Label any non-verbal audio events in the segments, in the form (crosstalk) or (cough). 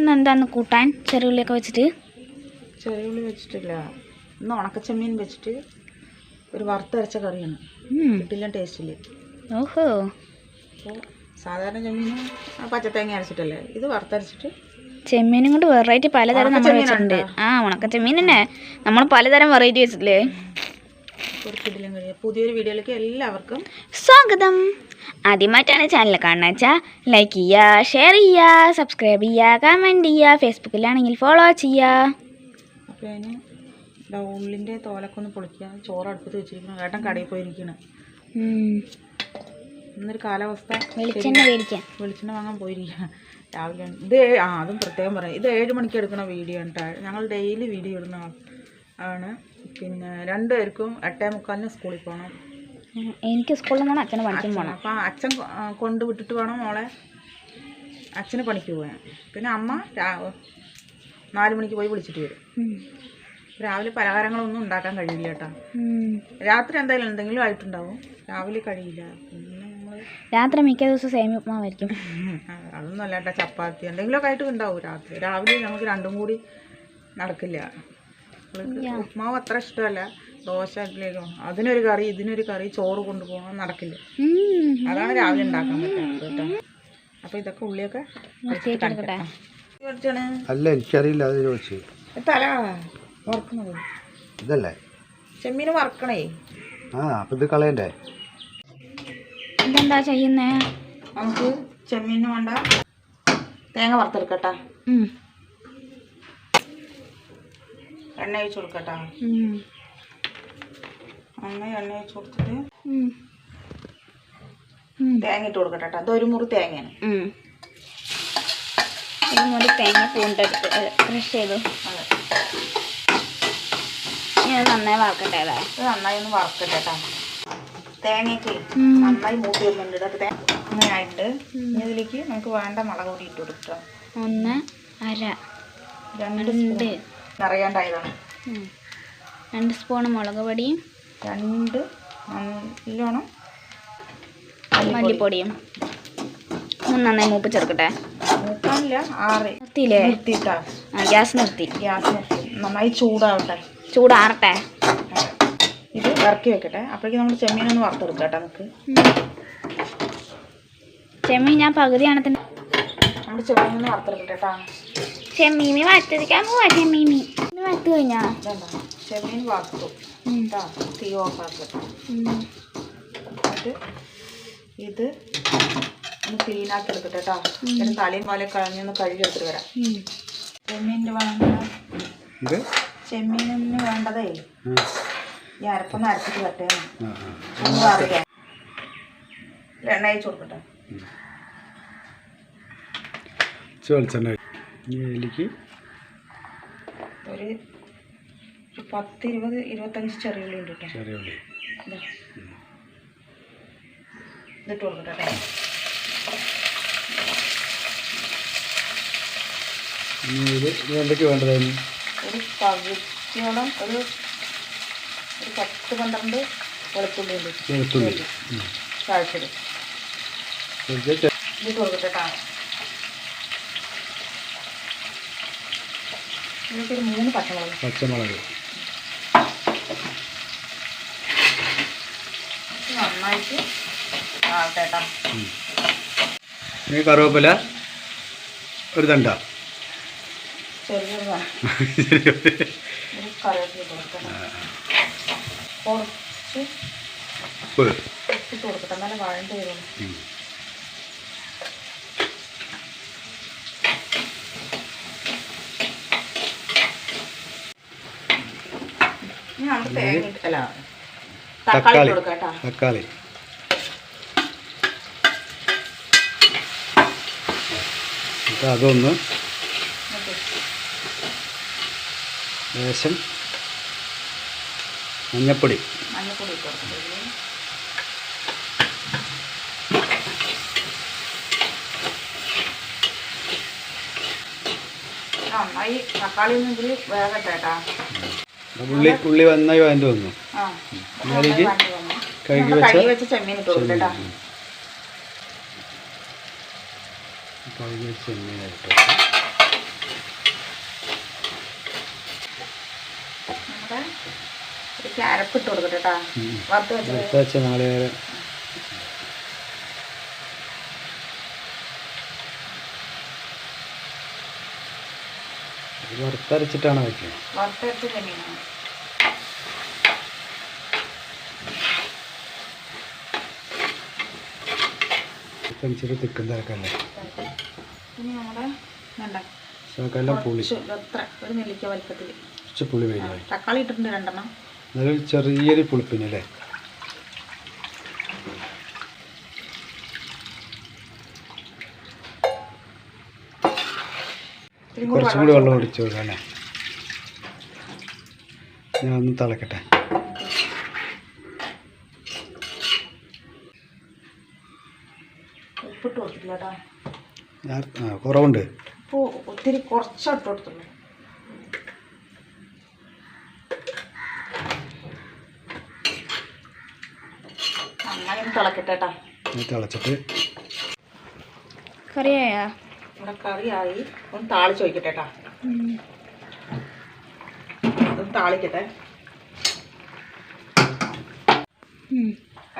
ഇന്ന് എന്താന്ന് കൂട്ടാൻ? ചെറുള്ളിയൊക്കെ വെച്ചിട്ട്. ചെറിയ ഉള്ളി വെച്ചിട്ടില്ല. ഇന്ന് ഉണക്കച്ചമ്മീൻ വെച്ചിട്ട് ഒരു വറുത്തരച്ച കറിയാണ്. കിട്ടില്ല ടേസ്റ്റില്ല ഓഹോ. സാധാരണ ചെമ്മീൻ പച്ചത്തേങ്ങ അരച്ചിട്ടല്ലേ? ഇത് വറുത്തരച്ചിട്ട് ചെമ്മീനും കൊണ്ട് വെറൈറ്റി പലതരം നമ്മൾ വെച്ചിട്ടുണ്ട്. ആ ഉണക്ക ചെമ്മീൻ തന്നെ. നമ്മൾ പലതരം വെറൈറ്റി വെച്ചിട്ടില്ലേ? ഒരു കിടിലം കഴിയും പുതിയൊരു വീഡിയോയിലേക്ക് എല്ലാവർക്കും സ്വാഗതം. ആദ്യമായിട്ടാണ് ചാനൽ കാണുന്നത് വെച്ചാൽ ലൈക്ക് ചെയ്യുക ഷെയർ ചെയ്യുക സബ്സ്ക്രൈബ് ചെയ്യുക കമന്റ് ചെയ്യുക ഫേസ്ബുക്കിലാണെങ്കിൽ ഫോളോ ചെയ്യുക. അപ്പോൾ അതിന് ഉള്ളിന്റെ തോലൊക്കെ ഒന്ന് പൊളിക്കുക. ചോറ് അടുപ്പത്ത് വെച്ചിരിക്കണം ഏട്ടൻ കടയിൽ പോയിരിക്കണം. ഇന്നൊരു കാലാവസ്ഥ വെളിച്ചെണ്ണ മേടിക്കാൻ. വെളിച്ചെണ്ണ വാങ്ങാൻ പോയിരിക്കണം രാവിലെ ഇത് ആ അതും പ്രത്യേകം പറയാം. ഇത് ഏഴ് മണിക്ക് എടുക്കുന്ന വീഡിയോ ആണ് ഞങ്ങൾ ഡെയിലി വീഡിയോ ഇടുന്ന ആണ്. പിന്നെ രണ്ടുപേർക്കും എട്ടേ മുക്കാലിന് സ്കൂളിൽ പോകണം. എനിക്ക് സ്കൂളിൽ പോകണം അച്ഛന് പണിക്കും പോകണം അപ്പം അച്ഛൻ കൊണ്ട് വിട്ടിട്ട് വേണം മോളെ അച്ഛന് പണിക്ക് പോകാൻ. പിന്നെ അമ്മ നാല് മണിക്ക് പോയി വിളിച്ചിട്ട് വരും. രാവിലെ പലഹാരങ്ങളൊന്നും ഉണ്ടാക്കാൻ കഴിയില്ല കേട്ടോ. രാത്രി എന്തായാലും എന്തെങ്കിലും ആയിട്ടുണ്ടാവും. രാവിലെ കഴിയില്ല. രാത്രി മിക്ക ദിവസം സേമി ഉപ്മാവായിരിക്കും. അതൊന്നും അല്ല കേട്ടോ. ചപ്പാത്തി എന്തെങ്കിലുമൊക്കെ ആയിട്ട് ഉണ്ടാവും രാത്രി. രാവിലെ നമുക്ക് രണ്ടും കൂടി നടക്കില്ല. ഉപ്മാവ് അത്ര ഇഷ്ടമല്ല. ദോശ ഇഡ്ഡലിയൊക്കെ. അതിനൊരു കറി ഇതിനൊരു കറി ചോറ് കൊണ്ടുപോകാൻ നടക്കില്ല. അതാണ് രാവിലെ ഉണ്ടാക്കാൻ പറ്റുന്നത് കേട്ടോ. അപ്പോൾ ഇതൊക്കെ ഉള്ളിയൊക്കെ അല്ല എനിക്കറിയില്ല അത് ചോദിച്ചു. തല വറക്കണത് ഇതല്ലേ? ചെമ്മീന് വറക്കണേ. ആ അപ്പൊ ഇത് കളയണ്ടേ? ഇതെന്താ ചെയ്യുന്നേ? നമുക്ക് ചെമ്മീന് വേണ്ട. തേങ്ങ വറുത്തെടുക്കട്ടാ. ഉം. എണ്ണ ഒഴിച്ച് കൊടുക്കട്ടോ. നന്നായി എണ്ണ ഒഴിച്ച് കൊടുത്തിട്ട്. തേങ്ങ ഇട്ട് കൊടുക്കട്ടെ. കേട്ടോ അത് ഒരു മുറി തേങ്ങയാണ്. ഉം. ഒരു മുറി തേങ്ങ പൂണ്ടെടുത്ത് ഫ്രഷ് ചെയ്തു. അത്. നന്നായി വറക്കട്ടെ അതാ നന്നായി ഒന്ന് വറക്കട്ടെ കേട്ടോ തേങ്ങയ്ക്ക് നന്നായി മൂട്ടി വരുന്നുണ്ട് അത് തേങ്ങയായിട്ട്. ഇതിലേക്ക് നമുക്ക് വേണ്ട മുളക് പൊടി ഇട്ട് കൊടുക്കാം. ഒന്ന് അര. രണ്ട് രണ്ട് നിറയാണ്ടായതാണ് രണ്ട് സ്പൂൺ മുളക് പൊടിയും രണ്ട് നല്ലോണം മല്ലിപ്പൊടിയും. ഒന്ന് നന്നായി ചേർക്കട്ടെ മൂക്കാനില്ല ആറ്. നിർത്തിയില്ലേ? നിർത്തിയിട്ടാ. ഗ്യാസ് നിർത്തി. ഗ്യാസ് നിർത്തി. നന്നായി ചൂടാവട്ടെ. ചൂടാറട്ടെ. ഇത് ഇറക്കി വെക്കട്ടെ. അപ്പോഴേക്കും നമ്മൾ ചെമ്മീനൊന്ന് വറുത്തെടുക്കാം കേട്ടോ നമുക്ക്. ചെമ്മീൻ ഞാൻ പകുതിയാണ് തന്നെ നമ്മൾ ചെമ്മീനൊന്ന് വറുത്തെടുക്കട്ടെ കേട്ടോ. ചെമ്മീമി വറുത്തെടുക്കാൻ പോവാ ചെമ്മീമി കഴിഞ്ഞാ? ഇതെന്താ ചെമ്മീൻ. കേട്ടോ തീ ഓഫാക്കട്ടെ. എന്നിട്ട് ഇത് ഒന്ന് ക്ലീനാക്കി എടുക്കട്ടെ കേട്ടോ എന്നിട്ട് തലയും പോലെ കളഞ്ഞൊന്ന് കഴുകി എടുത്തിട്ട് വരാം. ചെമ്മീന്റെ വേണ്ട ഇത് ചെമ്മീനിന് വേണ്ടതേ. ഈ അരപ്പൊന്ന് അരച്ചിട്ട് വരട്ടെ. ഒന്ന് അറിയാം എണ്ണ അയച്ചു കൊടുക്കട്ടെ. വെളിച്ചെണ്ണ ഒരു പത്ത് ഇരുപത് ഇരുപത്തഞ്ച് ചെറിയ ഉള്ളി ഉണ്ട് കേട്ടോ. ഇതിട്ട് കൊടുക്കട്ടെ ഒരു പകുതിയോളം ഒരു ഒരു പത്ത് പന്ത്രണ്ട് വെളുത്തുള്ളി ഉണ്ട്. വെളുത്തുള്ളി. കാഴ്ചത് ഇതിട്ട് കൊടുക്കട്ടെ മൂന്ന് പച്ചമുളക്. പച്ചമുളക്. നന്നായിട്ട് ആവട്ടെ കേട്ടോ ഉം. ഇനി കറുവേപ്പില ഒരു തണ്ട. (laughs) കുറച്ച് ഇട്ട് കൊടുക്കട്ടെ എന്നാലും വഴണ്ട് വരുള്ളൂ ഉം. ഇനി നമുക്ക് തേങ്ങ ഇട്ട് അല്ല തക്കാളി തക്കാളി അതൊന്ന് ലേശം മഞ്ഞപ്പൊടി. മഞ്ഞപ്പൊടി നന്നായി തക്കാളി ഒന്നും ഇതിൽ വേകട്ടെ കേട്ടാ. ഉള്ളി ഉള്ളി നന്നായി വഴണ്ട് വന്നു. അതിലേക്ക് കഴുകി വെച്ച ചെമ്മീൻ കഴുകി വെച്ച ചെമ്മീൻ ഇട്ടു ക്യാരപ്പ് ഇട്ട് കൊടുക്കട്ടെ കേട്ടോ. വറുത്ത് വെച്ച നാളികേരം. വറുത്തരച്ചിട്ടാണ് വെക്കുന്നത് വറുത്തരച്ച് ഇച്ചിരി തിക്കും തിരക്കല്ലേ? ഇനി നമ്മുടെ ശകലം പുളി. ഒരു നെല്ലിക്ക വലിപ്പത്തിൽ കുറച്ച് പുളി വേണം തക്കാളി ഇട്ടിട്ടുണ്ട് രണ്ടെണ്ണം. എന്നാലും ചെറിയൊരു പുളിപ്പിന് അല്ലേ ഇത്തിരി കൂടി കുറച്ചും കൂടി വെള്ളം ഒഴിച്ചു കൊടുക്കാം അല്ലേ? ഞാൻ ഒന്ന് തിളക്കട്ടെ. ഉപ്പിട്ട് കൊടുത്തിട്ടില്ല ഞാൻ കുറവുണ്ട്. ഉപ്പ് ഒത്തിരി കുറച്ച് ഇട്ട് കൊടുത്തുള്ളൂ. തിളക്കട്ടെ കേട്ടോ തിളച്ചിട്ട് കറിയായാ? നമ്മുടെ കറിയായി. ഒന്ന് താളിച്ച് വയ്ക്കട്ടെ കേട്ടോ ഒന്ന് താളിക്കട്ടെ.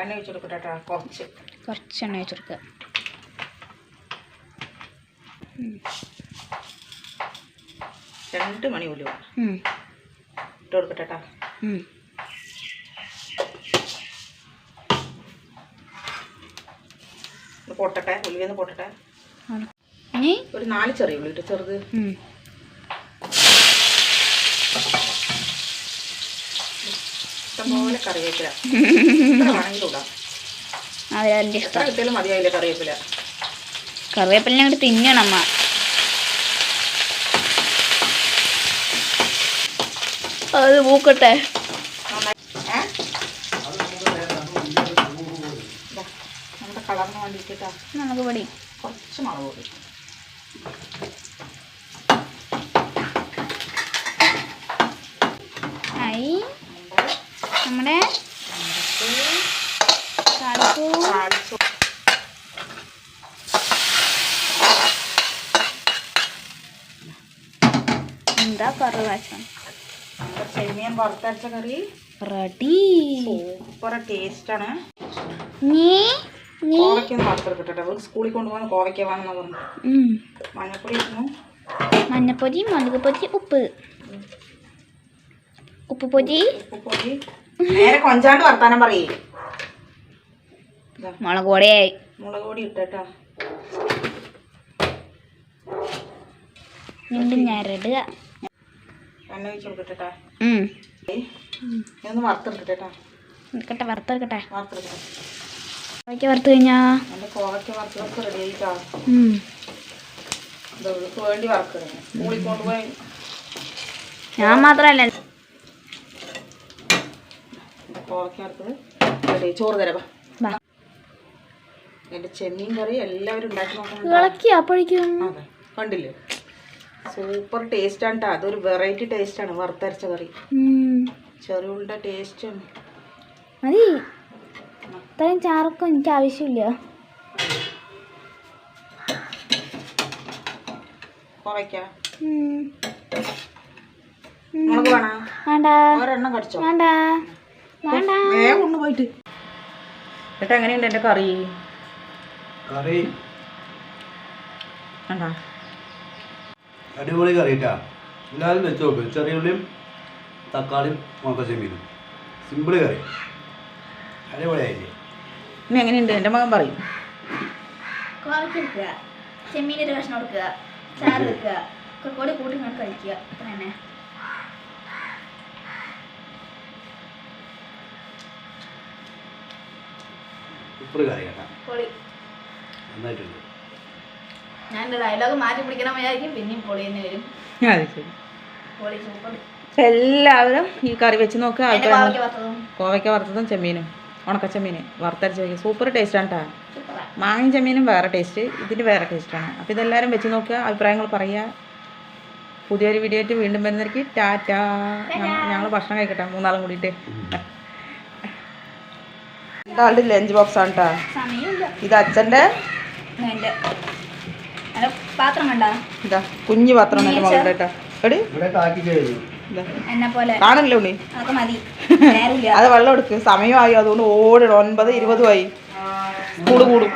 എണ്ണ വെച്ചെടുക്കട്ടെ കേട്ടോ കുറച്ച്. കുറച്ച് എണ്ണ വെച്ച് കൊടുക്കുക രണ്ട് മണി ഉലുവ. ഇട്ട് കൊടുക്കട്ടെ കേട്ടോ പൊട്ടട്ടെ ഉലുവന്ന് പൊട്ടട്ടെ. ഒരു നാല് ചെറിയ ഉള്ളി ചെറുത്. ഇഷ്ടംപോലെ കറിവേപ്പില. (laughs) എത്ര വേണമെങ്കിലും ഇടാം. എത്ര കിട്ടിയാലും മതിയായില്ല കറിവേപ്പില. കറിവേപ്പില അങ്ങോട്ട് തിന്നണം അമ്മ. അത് പൂക്കട്ടെ. നമ്മുടെ കളറിന് വേണ്ടിയിട്ടാ നമുക്ക് പൊടി. കുറച്ച് മുളക് പൊടി. ആയി. നമ്മുടെ എന്താ കറി വാശം? ചെമ്മീൻ വറുത്തരച്ച കറി. റെഡി. സൂപ്പർ ടേസ്റ്റാണ്. ആണ് നീ കോവയ്ക്കൊന്ന് വറുത്തെടുക്കട്ടെ അവർക്ക് സ്കൂളിൽ കൊണ്ടുപോകാൻ കോവയ്ക്ക വേണമെന്ന് പറഞ്ഞു. മഞ്ഞപ്പൊടി മഞ്ഞപ്പൊടി മുളക് പൊടി ഉപ്പ് ഉപ്പ്. പൊടി ഉപ്പ് പൊടി നേരെ കൊഞ്ചാണ്ട് വർത്താനം പറയേ. മുളക് പൊടിയായി. മുളക് പൊടി ഇട്ടേട്ടാ വീണ്ടും ഞരടുക. എണ്ണ ഉം. ഇതൊന്ന് വറുത്തെടുക്കട്ടെട്ടാ എടുക്കട്ടെ വറുത്തെടുക്കട്ടെ. വറുത്തെടുക്കട്ടെ. അതൊക്കെ വറുത്ത് കഴിഞ്ഞാ? എന്റെ കോവയ്ക്ക വറുത്തതൊക്കെ റെഡി ആയിട്ടാ. ഉം. ഇത് ഇവൾക്ക് വേണ്ടി വറുക്കുന്നത് ഞാൻ മാത്രല്ല. കോവയ്ക്ക വറുത്തത് റെഡി ചോറ് തരാം ബാ. എന്റെ ചെമ്മീൻ കറി എല്ലാവരും ഉണ്ടാക്കി നോക്കണം അപ്പോഴേക്കും. കണ്ടില്ലേ? സൂപ്പർ ടേസ്റ്റ് കേട്ടോ അതൊരു വെറൈറ്റി ടേസ്റ്റ് ആണ് വറുത്തരച്ച കറി. ചെറുകളുടെ ടേസ്റ്റ് ടേസ്റ്റും മതി. ഇത്രയും ചാറൊക്കെ എനിക്ക് ആവശ്യമില്ല. വേണ്ട. വേണ്ട. വേണ്ട. പോയിട്ട്. എന്നിട്ട് എങ്ങനെയുണ്ട് എന്റെ കറി? കറി? അടിപൊളി കറി എല്ലാരും എല്ലാവരും വെച്ച് നോക്കും. ചെറിയ ഉള്ളിയും തക്കാളിയും മുളക്കച്ചമീനും സിമ്പിൾ കറി. അടിപൊളിയായില്ലേ? ഇനി എങ്ങനെയുണ്ട്? എന്റെ മകൻ പറയും. കഷ്ണം ചാറ് വെക്കുക. കൂടി കൂട്ടി ഇങ്ങനെ കഴിക്കുക. അത്ര തന്നെ. ഞാൻ ഡയലോഗ് മാറ്റി പിടിക്കണം വിചാരിക്കും. പിന്നെയും പൊളി തന്നെ വരും. എല്ലാവരും ഈ കറി വെച്ച് നോക്കുക കോവയ്ക്ക വറുത്തതും ചെമ്മീനും. ഉണക്ക വറുത്തരച്ച വയ്ക്കുക സൂപ്പർ ടേസ്റ്റാണ് കേട്ടോ മാങ്ങ മാങ്ങയും ചെമ്മീനും വേറെ ടേസ്റ്റ് ഇതിന് വേറെ ടേസ്റ്റാണ് അപ്പോൾ ഇതെല്ലാവരും വെച്ച് നോക്കുക. അഭിപ്രായങ്ങൾ പറയുക. പുതിയൊരു വീഡിയോ ആയിട്ട് വീണ്ടും വരുന്നവർക്ക് ടാറ്റ. ഞങ്ങൾ ഭക്ഷണം കഴിക്കട്ടെ. മൂന്നാളും കൂടിയിട്ട്. രണ്ടാളുടെ ലഞ്ച് ബോക്സ് ആണ് കേട്ടോ ഇത് അച്ഛന്റെ? എന്റെ. പാത്രം കണ്ട? ഇതാ കുഞ്ഞു പാത്രം എന്റെ മകളുടെ കേട്ടോ എടി? കാണില്ലേ ഉണ്ണി? അത് (laughs) വെള്ളം എടുക്ക്. സമയമായി. അതുകൊണ്ട് ഓടണം ഒൻപത് ഇരുപതുമായി. കൂടുകൂടും കൂടും.